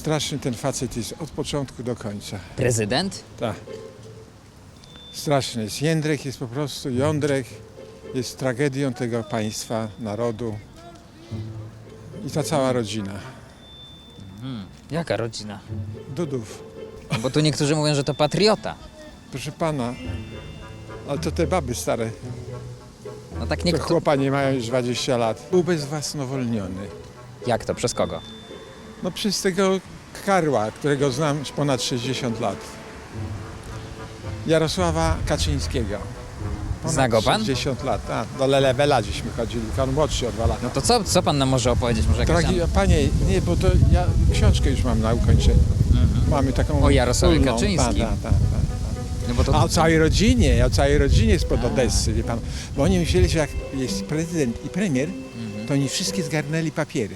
Straszny ten facet jest od początku do końca. Prezydent? Tak. Straszny jest. Jędrek jest po prostu, Jądrek jest tragedią tego państwa, narodu i ta cała rodzina. Jaka rodzina? Dudów. No Bo tu niektórzy mówią, że to patriota. Proszę pana, ale to te baby stare, No tak to niektórzy... chłopa nie mają już 20 lat. Ubezwłasnowolniony. Jak to? Przez kogo? No przez tego Karła, którego znam już ponad 60 lat. Jarosława Kaczyńskiego. Ponad Zna go pan? 60 lat. A, do Lelewela żeśmy chodzili, on młodszy od dwa lata. No to co, co pan nam może opowiedzieć? Może jakaś Tragi- tam... Panie, nie, bo to ja książkę już mam na ukończenie. Mamy taką Mhm. O Jarosławie wspólną. Kaczyńskim. Tak, tak, tak, tak. No bo to... A o całej rodzinie, o całej rodzinie spod Odessy, wie pan. Bo oni myśleli, że jak jest prezydent i premier, to oni wszystkie zgarnęli papiery.